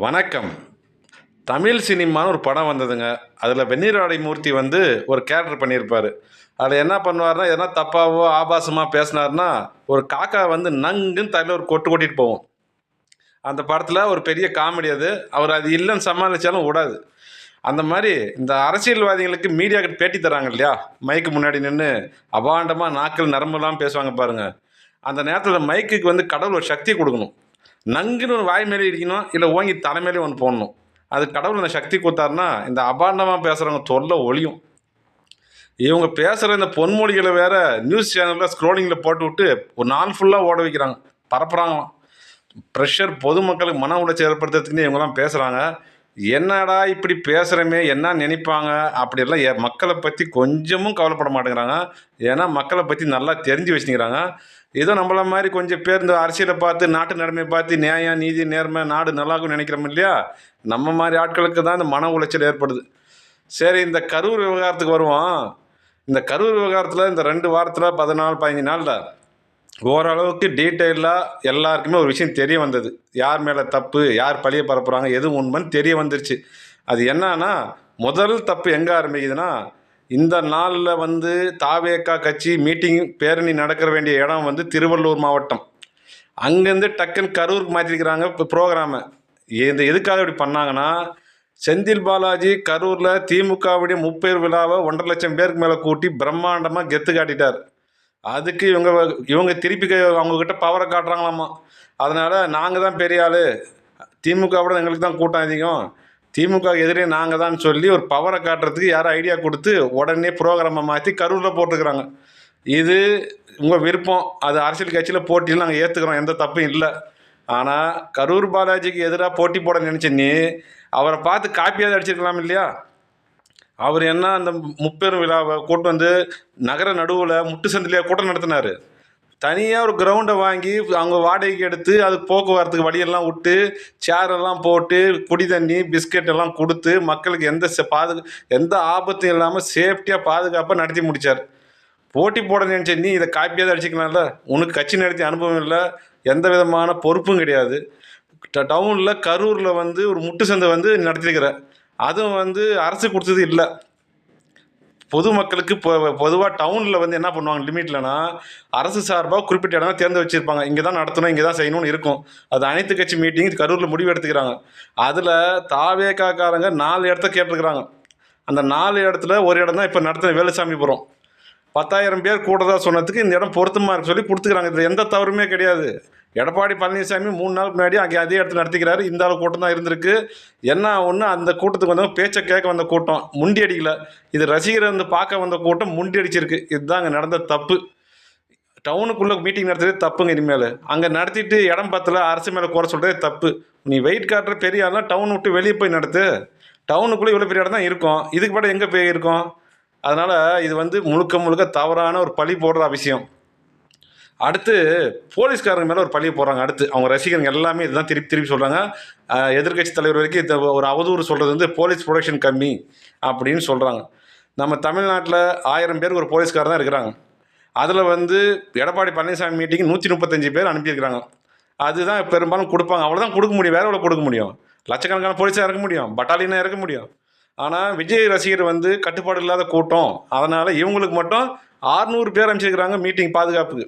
வணக்கம். தமிழ் சினிமான்னு ஒரு படம் வந்ததுங்க. அதில் வெந்நீராடை மூர்த்தி வந்து ஒரு கேரக்டர் பண்ணியிருப்பார். அதில் என்ன பண்ணுவார்னா எதனா தப்பாவோ ஆபாசமாக பேசினார்னா ஒரு காக்கா வந்து நங்குன்னு தலையில் ஒரு கொட்டு கொட்டிட்டு போவோம். அந்த படத்தில் ஒரு பெரிய காமெடி அது. அவர் அது இல்லைன்னு சமாளித்தாலும் விடாது. அந்த மாதிரி இந்த அரசியல்வாதிகளுக்கு மீடியாவுக்கு பேட்டி தராங்க இல்லையா? மைக்கு முன்னாடி நின்று அபாண்டமாக நாக்கள் நரம்பெல்லாம் பேசுவாங்க பாருங்கள் அந்த நேரத்தில் மைக்குக்கு வந்து கடவுள் ஒரு சக்தி கொடுக்கணும். நங்குன்னு ஒரு வாய் மேலே இருக்கணும் இல்லை ஓங்கி தலைமையிலே ஒன்று போடணும். அது கடவுள் இந்த சக்தி கொடுத்தாருன்னா இந்த அபாண்டமாக பேசுகிறவங்க தொல்லை ஒழியும். இவங்க பேசுகிற இந்த பொன்மொழிகளை வேற நியூஸ் சேனலில் ஸ்க்ரோலிங்கில் போட்டு விட்டு ஒரு நாள் ஃபுல்லாக ஓட வைக்கிறாங்க. பரப்புகிறாங்களாம் ப்ரெஷர் பொதுமக்களுக்கு மன உளைச்சல் ஏற்படுத்துறதுக்குன்னு இவங்கெல்லாம் பேசுகிறாங்க என்னடா இப்படி பேசுகிறோமே என்ன நினைப்பாங்க? அப்படிலாம் மக்களை பற்றி கொஞ்சமும் கவலைப்பட மாட்டேங்கிறாங்க. ஏன்னா மக்களை பற்றி நல்லா தெரிஞ்சு வச்சுக்கிறாங்க ஏதோ நம்மள மாதிரி கொஞ்சம் பேர் இந்த அரசியலை பார்த்து நாட்டு நிலைமையை பார்த்து நியாயம் நீதி நேர்மை நாடு நல்லாகும் நினைக்கிறோம் இல்லையா? நம்ம மாதிரி ஆட்களுக்கு தான் இந்த மன உளைச்சல் ஏற்படுது. சரி இந்த கரூர் விவகாரத்துக்கு வருவோம். இந்த கரூர் விவகாரத்தில் இந்த ரெண்டு வாரத்தில் பதினாலு பதினஞ்சு நாளில் ஓரளவுக்கு டீட்டெயிலாக எல்லாருக்குமே ஒரு விஷயம் தெரிய வந்தது. யார் மேலே தப்பு யார் பழிய பரப்புகிறாங்க எது உண்மைன்னு தெரிய வந்துருச்சு. அது என்னன்னா முதல் தப்பு எங்கே ஆரம்பிக்குதுன்னா இந்த நாளில் வந்து தாவேக்கா கட்சி மீட்டிங் பேரணி நடக்கிற வேண்டிய இடம் வந்து திருவள்ளூர் மாவட்டம். அங்கேருந்து டக்குன்னு கரூருக்கு மாற்றிருக்கிறாங்க இப்போ ப்ரோக்ராமை இந்த எதுக்காக இப்படி பண்ணாங்கன்னா செந்தில் பாலாஜி கரூரில் திமுகவுடைய முப்பேர் விழாவை ஒன்றரை லட்சம் பேருக்கு மேலே கூட்டி பிரம்மாண்டமாக கெத்து காட்டிட்டார். அதுக்கு இவங்க இவங்க திருப்பி அவங்கக்கிட்ட பவரை காட்டுறாங்களாமா. அதனால் நாங்கள் தான் பெரிய ஆள். திமுகவோட எங்களுக்கு தான் கூட்டம் அதிகம். திமுக எதிரே நாங்கள் தான் சொல்லி ஒரு பவரை காட்டுறதுக்கு யாரும் ஐடியா கொடுத்து உடனே ப்ரோக்ராமை மாற்றி கரூரில் போட்டுக்கிறாங்க. இது உங்கள் விருப்பம். அது அரசியல் கட்சியில் போட்டியில் நாங்கள் ஏற்றுக்கிறோம் எந்த தப்பும் இல்லை. ஆனால் கரூர் பாலாஜிக்கு எதிராக போட்டி போட நினச்ச நீ அவரை பார்த்து காப்பியாவது அடிச்சிருக்கலாம் இல்லையா? அவர் என்ன அந்த முப்பெரும் விழாவை கூட்டு வந்து நகர நடுவில் முட்டு சந்திலையாக கூட்டம் நடத்தினார். தனியாக ஒரு கிரவுண்டை வாங்கி அவங்க வாடகைக்கு எடுத்து அது போக்குவரத்துக்கு வழியெல்லாம் விட்டு சேரெல்லாம் போட்டு குடி தண்ணி பிஸ்கெட் எல்லாம் கொடுத்து மக்களுக்கு எந்த செ- பாது எந்த ஆபத்தும் இல்லாமல் சேஃப்டியாக பாதுகாப்பாக நடத்தி முடித்தார் போட்டி போட நினச்ச நீ இதை காப்பியாவது அடிச்சுக்கலாம்ல? உனக்கு கட்சி நடத்திய அனுபவம் இல்லை. எந்த விதமான பொறுப்பும் கிடையாது. டவுனில் கரூரில் வந்து ஒரு முட்டு சந்தை வந்து நடத்திருக்கிற அதுவும் வந்து அரசு கொடுத்தது இல்லை. பொதுமக்களுக்கு பொதுவாக டவுனில் வந்து என்ன பண்ணுவாங்க லிமிட்லனா அரசு சார்பாக குறிப்பிட்ட இடம் தேர்ந்து வச்சுருப்பாங்க இங்கே தான் நடத்தணும் இங்கே தான் செய்யணும்னு இருக்கும். அது அனைத்து கட்சி மீட்டிங் கரூரில் முடிவு எடுத்துக்கிறாங்க. அதில் தாவேக்காக்காரங்க நாலு இடத்த கேட்டிருக்கிறாங்க. அந்த நாலு இடத்துல ஒரு இடம் தான் இப்போ நடத்துகிற வேலுசாமிபுரம். பத்தாயிரம் பேர் கூடதா சொன்னதுக்கு இந்த இடம் பொருத்தமாக இருக்கு சொல்லி கொடுத்துக்கிறாங்க. இதில் எந்த தவறுமே கிடையாது. எடப்பாடி பழனிசாமி மூணு நாளுக்கு முன்னாடி அங்கே அதே இடத்துல நடத்திக்கிறாரு. இந்த அளவு கூட்டம் தான் இருந்திருக்கு. என்ன ஒன்று அந்த கூட்டத்துக்கு வந்தவங்க பேச்சை கேட்க வந்த கூட்டம் முண்டி அடிக்கல. இது ரசிகரை வந்து பார்க்க வந்த கூட்டம் முண்டி அடிச்சிருக்கு. இதுதான் அங்கே நடந்த தப்பு. டவுனுக்குள்ளே மீட்டிங் நடத்துறதே தப்புங்க இனிமேல். அங்கே நடத்திட்டு இடம் பத்தல அரசு மேலே குறை சொல்கிறதே தப்பு. நீ வெயிட் காட்டுற பெரிய ஆள்லாம் டவுன் விட்டு வெளியே போய் நடத்து. டவுனுக்குள்ளே இவ்வளோ பெரிய இடம் தான் இருக்கும். இதுக்கு பாட எங்கே போய் இருக்கும்? அதனால் இது வந்து முழுக்க முழுக்க தவறான ஒரு பழி போடுற விஷயம். அடுத்து போலீஸ்காரங்க மேலே ஒரு பழியை போடுறாங்க அடுத்து. அவங்க ரசிகர்கள் எல்லாமே இதுதான் திருப்பி திருப்பி சொல்கிறாங்க எதிர்க்கட்சி தலைவர் வரைக்கும் இந்த ஒரு அவதூறு சொல்கிறது வந்து போலீஸ் ப்ரொடக்ஷன் கம்மி அப்படின்னு சொல்கிறாங்க நம்ம தமிழ்நாட்டில் ஆயிரம் பேருக்கு ஒரு போலீஸ்கார் தான் இருக்கிறாங்க. அதில் வந்து எடப்பாடி பழனிசாமி மீட்டிங் நூற்றி முப்பத்தஞ்சு பேர் அனுப்பியிருக்கிறாங்க. அதுதான் பெரும்பாலும் கொடுப்பாங்க. அவ்வளோதான் கொடுக்க முடியும். வேற எவ்வளோ கொடுக்க முடியும்? லட்சக்கணக்கான போலீஸாக இருக்க முடியும். பட்டாலியனாக இருக்க முடியும். ஆனால் விஜய் ரசிகர் வந்து கட்டுப்பாடு இல்லாத கூட்டம். அதனால் இவங்களுக்கு மட்டும் ஆறுநூறு பேர் அனுப்பிச்சிருக்கிறாங்க மீட்டிங் பாதுகாப்புக்கு.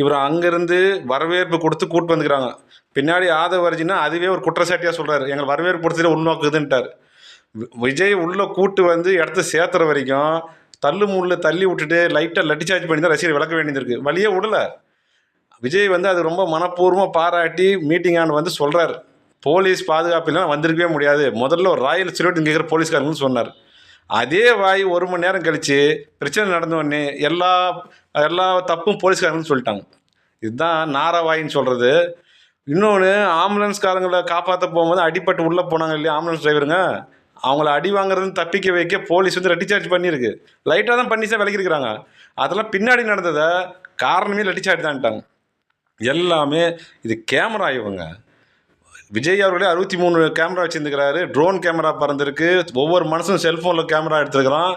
இவர் அங்கேருந்து வரவேற்பு கொடுத்து கூட்டு வந்துக்கிறாங்க. பின்னாடி ஆதவ வரைஞ்சின்னா அதுவே ஒரு குற்றச்சாட்டியாக சொல்கிறாரு எங்களை வரவேற்பு கொடுத்துட்டு உள்நோக்குதுன்ட்டார். விஜய் உள்ளே கூட்டு வந்து இடத்த சேர்த்துற வரைக்கும் தள்ளு முள்ளு தள்ளி விட்டுட்டு லைட்டாக லட்டி சார்ஜ் பண்ணி தான் ரசிகர் விளக்க வேண்டியது வழியே விடலை. விஜய் வந்து அது ரொம்ப மனப்பூர்வமாக பாராட்டி மீட்டிங் ஆண்டு வந்து சொல்கிறார் போலீஸ் பாதுகாப்பு இல்லைனா வந்திருக்கவே முடியாது. முதல்ல ஒரு ராயல் சிலுவட் இருக்கிற போலீஸ்காரங்கன்னு சொன்னார். அதே வாய் ஒரு மணி நேரம் கழித்து பிரச்சனை நடந்தவொடனே எல்லா எல்லா தப்பும் போலீஸ்காரங்கன்னு சொல்லிட்டாங்க. இதுதான் நாராவாயின்னு சொல்கிறது இன்னொன்று ஆம்புலன்ஸ்காரங்களை காப்பாற்ற போகும்போது அடிப்பட்டு உள்ளே போனாங்க இல்லையா ஆம்புலன்ஸ் டிரைவருங்க அவங்கள அடி வாங்குறதுன்னு தப்பிக்க வைக்க போலீஸ் வந்து ரெட்டிச்சார்ஜ் பண்ணியிருக்கு. லைட்டாக தான் பண்ணி தான் விலகிருக்கிறாங்க அதெல்லாம் பின்னாடி நடந்ததை காரணமே ரெட்டிச்சார்ஜ் தான்ட்டாங்க. எல்லாமே இது கேமரா இவங்க. விஜய் அவர்களே அறுபத்தி மூணு கேமரா வச்சுருந்துக்கிறாரு. ட்ரோன் கேமரா பறந்துருக்கு. ஒவ்வொரு மனுஷனும் செல்ஃபோனில் கேமரா எடுத்துருக்கிறான்.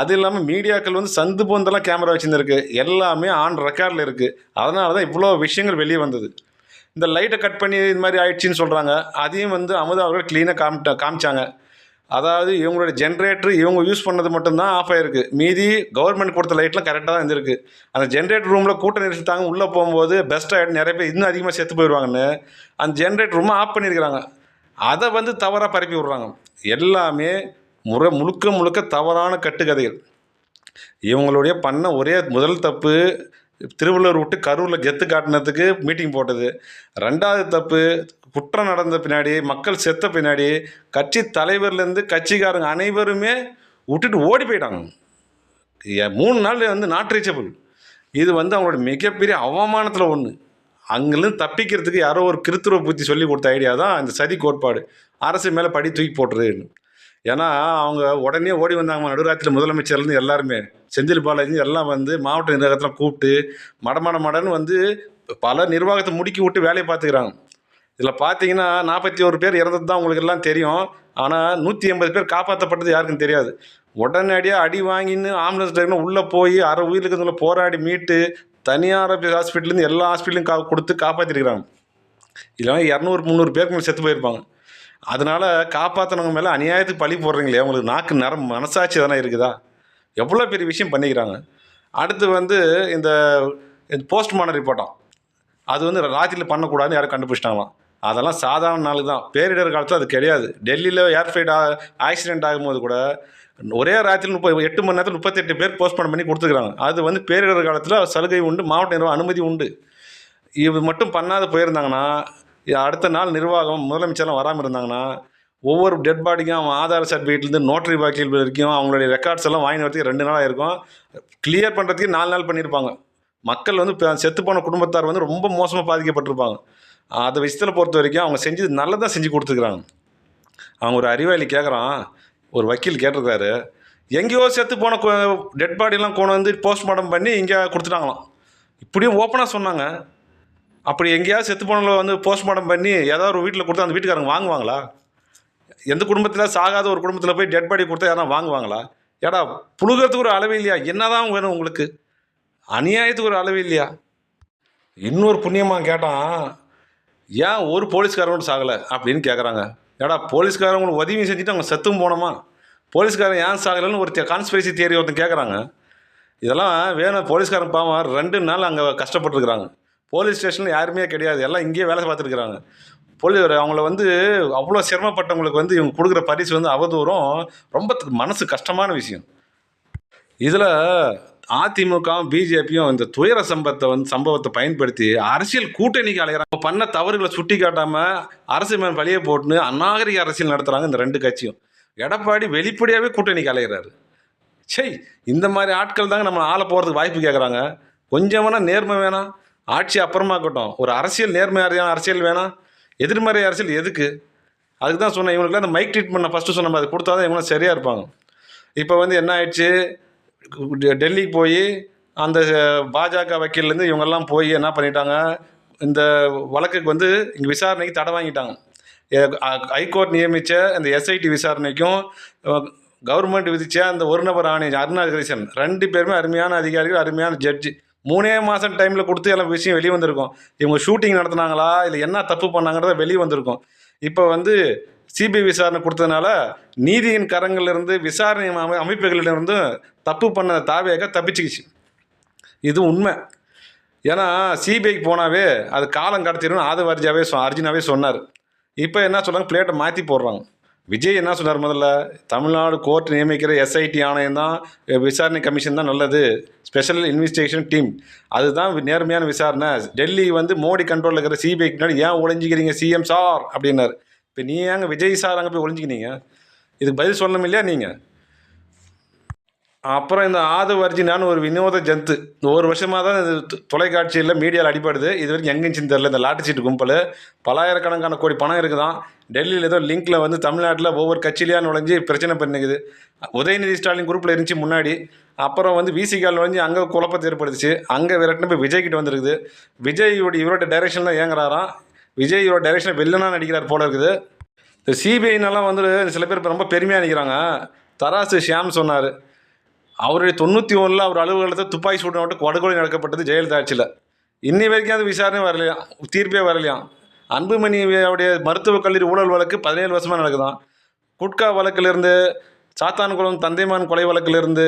அது இல்லாமல் மீடியாக்கள் வந்து சந்து போந்தெல்லாம் கேமரா வச்சுருந்துருக்கு. எல்லாமே ஆன் ரெக்கார்டில் இருக்குது அதனால தான் இவ்வளோ விஷயங்கள் வெளியே வந்தது. இந்த லைட்டை கட் பண்ணி இது மாதிரி ஆயிடுச்சின்னு சொல்கிறாங்க அதையும் வந்து அமுதா அவர்கள் க்ளீனாக காமிட்ட காமிச்சாங்க. அதாவது இவங்களோட ஜென்ரேட்டர் இவங்க யூஸ் பண்ணது மட்டும்தான் ஆஃப் ஆயிருக்கு. மீதி கவர்மெண்ட் கொடுத்த லைட்லாம் கரெக்டாக தான் இருந்திருக்கு. அந்த ஜென்ரேட்டர் ரூமில் கூட்ட நெரிசல் தாங்க உள்ளே போகும்போது பெஸ்ட் ஆகிடும் நிறைய பேர் இன்னும் அதிகமாக செத்து போயிடுவாங்கன்னு அந்த ஜென்ரேட்டர் ரூமை ஆஃப் பண்ணியிருக்கிறாங்க. அதை வந்து தவறாக பரப்பி விட்றாங்க. எல்லாமே முறை முழுக்க முழுக்க தவறான கட்டுக்கதைகள். இவங்களுடைய பண்ண ஒரே முதல் தப்பு திருவள்ளூர் விட்டு கரூரில் கெத்து காட்டினதுக்கு மீட்டிங் போட்டது. ரெண்டாவது தப்பு குற்றம் நடந்த பின்னாடி மக்கள் செத்த பின்னாடி கட்சி தலைவர்லேருந்து கட்சிக்காரங்க அனைவருமே விட்டுட்டு ஓடி போயிட்டாங்க. ஏ- மூணு நாள் வந்து நாட் ரீச்சபிள் இது வந்து அவங்களோட மிகப்பெரிய அவமானத்தில் ஒன்று அங்கேருந்து தப்பிக்கிறதுக்கு யாரோ ஒரு கிருத்துவ புத்தி சொல்லி கொடுத்த ஐடியா தான் இந்த சதி கோட்பாடு. அரசு மேலே படி தூக்கி போட்டுருதுன்னு ஏன்னா அவங்க உடனே ஓடி வந்தாங்க. நடுராத்திரியில் முதலமைச்சர்லேருந்து எல்லாருமே செந்தில் பாலாஜி எல்லாம் வந்து மாவட்ட நிர்வாகத்தில் கூப்பிட்டு மடமட மடன்னு வந்து பல நிர்வாகத்தை முடுக்கி விட்டு வேலையை பார்த்துக்கிறாங்க. இதில் பார்த்தீங்கன்னா நாற்பத்தி ஒரு பேர் இறந்தது தான் உங்களுக்கு எல்லாம் தெரியும். ஆனால் நூற்றி எண்பது பேர் காப்பாற்றப்பட்டது யாருக்கும் தெரியாது. உடனடியாக அடி வாங்கின்னு ஆம்புலன்ஸ் டிரைவர் உள்ளே போய் அரை உயிருக்கு போராடி மீட்டு தனியார் ஹாஸ்பிட்டல்லேருந்து எல்லா ஹாஸ்பிட்டலையும் கா கொடுத்து காப்பாற்றிருக்கிறாங்க இல்லைனா இரநூறு முந்நூறு பேருக்கு மேலே செத்து போயிருப்பாங்க. அதனால காப்பாற்றினவங்க மேலே அநியாயத்துக்கு பழி போடுறீங்களே உங்களுக்கு நாக்கு நரம் மனசாட்சி தானே இருக்குதா? எவ்வளோ பெரிய விஷயம் பண்ணிக்கிறாங்க. அடுத்து வந்து இந்த போஸ்ட்மார்டம் ரிப்போர்ட்டாம் அது வந்து ராத்திரியில் பண்ணக்கூடாதுன்னு யாரும் கண்டுபிடிச்சிட்டாங்களாம். அதெல்லாம் சாதாரண நாள் தான். பேரிடர் காலத்தில் அது கிடையாது. டெல்லியில் ஏர்ஃப்ளைட் ஆக்சிடென்ட் ஆகும்போது கூட ஒரே ராத்திரி முப்பது எட்டு மணி நேரத்தில் முப்பத்தெட்டு பேர் போஸ்ட்மார்டம் பண்ணி கொடுத்துருக்காங்க. அது வந்து பேரிடர் காலத்தில் சலுகை உண்டு மாவட்ட நிர்வாகம் அனுமதி உண்டு. இது மட்டும் பண்ணாத போயிருந்தாங்கன்னா இது அடுத்த நாள் நிர்வாகம் முதலமைச்சர்லாம் வராமல் இருந்தாங்கன்னா ஒவ்வொரு டெட் பாடிக்கும் அவன் ஆதார் சர்டிஃபிகேட்லேருந்து நோட்டரி வாக்கில் வரைக்கும் அவங்களுடைய ரெக்கார்ட்ஸ் எல்லாம் வாங்கி வரதுக்கு ரெண்டு நாள் ஆயிருக்கும் கிளியர் பண்ணுறதுக்கு நாலு நாள் பண்ணியிருப்பாங்க மக்கள் வந்து இப்போ செத்து போன குடும்பத்தார் வந்து ரொம்ப மோசமாக பாதிக்கப்பட்டிருப்பாங்க. அதை விஷயத்தில் பொறுத்த வரைக்கும் அவங்க செஞ்சது நல்லதாக செஞ்சு கொடுத்துருக்குறாங்க. அவங்க ஒரு அறிவாளி கேட்குறான் ஒரு வக்கீல் கேட்டிருக்காரு. எங்கேயோ செத்து போன டெட் பாடிலாம் கொண்டு வந்து போஸ்ட்மார்ட்டம் பண்ணி இங்கே கொடுத்துட்டாங்களாம். இப்படியும் ஓப்பனாக சொன்னாங்க. அப்படி எங்கேயாவது செத்து போனவங்களை வந்து போஸ்ட்மார்ட்டம் பண்ணி ஏதாவது ஒரு வீட்டில் கொடுத்தா அந்த வீட்டுக்காரங்க வாங்குவாங்களா? எந்த குடும்பத்தில் சாகாத ஒரு குடும்பத்தில் போய் டெட் பாடி கொடுத்தா யாரும் வாங்குவாங்களா? ஏடா புழுகிறதுக்கு ஒரு அளவு இல்லையா? என்னதான் வேணும் உங்களுக்கு? அநியாயத்துக்கு ஒரு அளவு இல்லையா? இன்னொரு புண்ணியமாக கேட்டான் ஏன் ஒரு போலீஸ்காரங்களும் சாகலை அப்படின்னு கேட்குறாங்க ஏடா போலீஸ்காரங்களுக்கு உதவி செஞ்சுட்டு அவங்க செத்தும் போனோமா? போலீஸ்காரன் ஏன் சாகலைன்னு ஒரு கான்ஸ்பிரசி தேரி ஒருத்தன் கேட்குறாங்க இதெல்லாம் வேணும் போலீஸ்காரன் பாவம் ரெண்டு நாள் அங்கே கஷ்டப்பட்டுருக்குறாங்க. போலீஸ் ஸ்டேஷனில் யாருமே கிடையாது எல்லாம் இங்கேயே வேலை பார்த்துருக்குறாங்க. போலீஸ் அவங்கள வந்து அவ்வளோ சிரமப்பட்டவங்களுக்கு வந்து இவங்க கொடுக்குற பரிசு வந்து அவதூறும் ரொம்ப மனசு கஷ்டமான விஷயம். இதில் அதிமுகவும் பிஜேபியும் இந்த துயர சம்பத்தை வந்து சம்பவத்தை பயன்படுத்தி அரசியல் கூட்டணிக்கு அலைகிறாங்க பண்ண தவறுகளை சுட்டி காட்டாம அரசு மேல் வழியை போட்டுன்னு அநாகரிக அரசியல் நடத்துகிறாங்க இந்த ரெண்டு கட்சியும். எடப்பாடி வெளிப்படையாகவே கூட்டணிக்கு அலைகிறாரு சரி இந்த மாதிரி ஆட்கள் தாங்க நம்ம ஆளை போகிறதுக்கு வாய்ப்பு கேட்குறாங்க கொஞ்சம் வேணால் நேர்மை வேணாம். ஆட்சி அப்புறமா இருக்கட்டும். ஒரு அரசியல் நேர்மையான அரசியல் வேணாம். எதிர்மறை அரசியல் எதுக்கு? அதுக்கு தான் சொன்னேன் இவங்களுக்குலாம் அந்த மைக் ட்ரீட்மெண்ட் நான் ஃபஸ்ட்டு சொன்ன மாதிரி கொடுத்தா தான் இவங்களாம் சரியாக இருப்பாங்க. இப்போ வந்து என்ன ஆயிடுச்சு? டெல்லிக்கு போய் அந்த பாஜக வக்கீல்லேருந்து இவங்கெல்லாம் போய் என்ன பண்ணிட்டாங்க இந்த வழக்குக்கு வந்து இங்கே விசாரணைக்கு தடை வாங்கிட்டாங்க. ஹைகோர்ட் நியமித்த அந்த எஸ்ஐடி விசாரணைக்கும் கவர்மெண்ட் விதித்த அந்த ஒரு நபர் ஆணையம் அருணா ஜெகதீசன் ரெண்டு பேருமே அருமையான அதிகாரிகள் அருமையான ஜட்ஜி. மூணே மாதம் டைமில் கொடுத்து எல்லாம் விஷயம் வெளியே வந்திருக்கும். இவங்க ஷூட்டிங் நடத்துனாங்களா இல்லை என்ன தப்பு பண்ணாங்கிறத வெளியே வந்திருக்கும். இப்போ வந்து சிபிஐ விசாரணை கொடுத்ததுனால நீதியின் கரங்களிலிருந்து விசாரணை அமை அமைப்புகளிலிருந்து தப்பு பண்ண தாவையாக தப்பிச்சுக்கிச்சு. இது உண்மை. ஏன்னா சிபிஐக்கு போனாவே அது காலம் கடத்திடும் ஆதவர்ஜாவே சொ அர்ஜுனாவே சொன்னார். இப்போ என்ன சொல்கிறாங்க பிளேட்டை மாற்றி போடுறாங்க. விஜய் என்ன சொன்னார் முதல்ல? தமிழ்நாடு கோர்ட் நியமிக்கிற எஸ்ஐடி ஆணையம் தான் விசாரணை கமிஷன் தான் நல்லது. Special investigation team. அதுதான் நேர்மையான விசாரணை. டெல்லி வந்து மோடி கண்ட்ரோலில் இருக்கிற சிபிஐக்கு முன்னாடி ஏன் ஒழிஞ்சிக்கிறீங்க சிஎம் சார்? அப்படின்னாரு. இப்போ நீ ஏங்க விஜய் சார் அங்கே போய் ஒழிஞ்சிக்கினீங்க இதுக்கு பதில் சொல்லணும் இல்லையா நீங்கள் அப்புறம் இந்த ஆது வர்ஜினான்னு ஒரு வினோத ஜந்து. ஒரு வருஷமாக தான் இது தொ- தொலைக்காட்சியில் மீடியாவில் அடிப்படுது இது வரைக்கும் எங்கேயும் தெரில இந்த லாட்டு சீட்டு கும்பல். பலாயிரக்கணக்கான கோடி பணம் இருக்குதான். டெல்லியில் ஏதோ லிங்கில் வந்து தமிழ்நாட்டில் ஒவ்வொரு கட்சியிலேயே நுழைஞ்சு பிரச்சனை பண்ணிக்குது. உதயநிதி ஸ்டாலின் குரூப்பில் இருந்துச்சு முன்னாடி. அப்புறம் வந்து விசிகால் நுழைஞ்சு அங்கே குழப்பத்தை ஏற்படுத்துச்சு. அங்கே விரட்டின போய் விஜய் வந்துருக்குது. விஜய் இவரோட டைரெக்ஷனில் இயங்குறாராம். விஜய் இவரோட டைரக்ஷன் வில்லனாக நடிக்கிறார் போல இருக்குது. இந்த சிபிஐனெல்லாம் வந்து சில பேர் ரொம்ப பெருமையாக நினைக்கிறாங்க தராசு ஷியாம் சொன்னார். அவருடைய தொண்ணூற்றி ஒன்றில் அவர் அலுவலகத்தை துப்பாக்கி சூடு விட்டு படுகொலை நடக்கப்பட்டது ஜெயலலிதா ஆட்சியில். இன்னி வரைக்கும் அது விசாரணை வரலையா? தீர்ப்பே வரலையாம் அவருடைய மருத்துவக் கல்லூரி ஊழல் வழக்கு பதினேழு வருஷமாக நடக்குதான். குட்கா வழக்கிலிருந்து சாத்தான்குளம் தந்தைமான் கொலை வழக்கிலிருந்து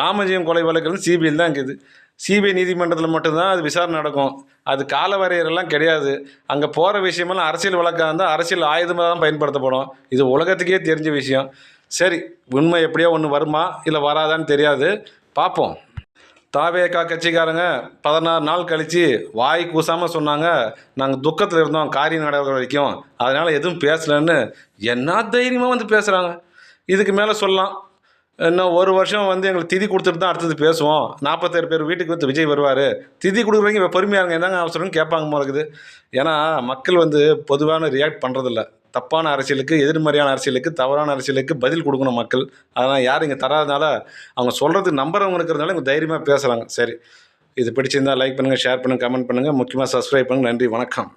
ராமஜெயம் கொலை வழக்கிலிருந்து சிபிஐ தான் இருக்குது. சிபிஐ நீதிமன்றத்தில் மட்டும்தான் அது விசாரணை நடக்கும். அது கால வரையறையெல்லாம் கிடையாது. அங்கே போகிற விஷயமெல்லாம் அரசியல் வழக்காக இருந்தால் அரசியல் ஆயுதமாக தான் பயன்படுத்தப்படும். இது உலகத்துக்கே தெரிஞ்ச விஷயம். சரி உண்மை எப்படியோ ஒன்று வருமா இல்லை வராதான்னு தெரியாது. பார்ப்போம் தாவேக்கா கட்சிக்காரங்க பதினாறு நாள் கழித்து வாய் கூசாமல் சொன்னாங்க. நாங்கள் துக்கத்தில் இருந்தோம் காரியம் நடக்கிற வரைக்கும். அதனால் எதுவும் பேசலன்னு என்ன தைரியமாக வந்து பேசுகிறாங்க இதுக்கு மேலே சொல்லலாம். இன்னும் ஒரு வருஷம் வந்து எங்களுக்கு திதி கொடுத்துட்டு தான் அடுத்தது பேசுவோம். நாற்பத்தேழு பேர் வீட்டுக்கு வந்து விஜய் வருவார். திதி கொடுக்குறவங்க இப்போ பொறுமையாக என்னங்க அவசரம்னு கேட்பாங்க போல இருக்குது. ஏன்னா மக்கள் வந்து பொதுவான ரியாக்ட் பண்ணுறதில்ல தப்பான அரசியலுக்கு எதிர்மறையான அரசியலுக்கு தவறான அரசியலுக்கு பதில் கொடுக்கணும் மக்கள். அதனால் யாரும் இங்கே தராதனால அவங்க சொல்கிறது நம்புறவங்க இருக்கிறதுனால இங்கே தைரியமாக பேசுகிறாங்க சரி. இது பிடிச்சிருந்தால் லைக் பண்ணுங்கள் ஷேர் பண்ணுங்கள் கமெண்ட் பண்ணுங்கள் முக்கியமாக சப்ஸ்கிரைப் பண்ணுங்கள் நன்றி வணக்கம்.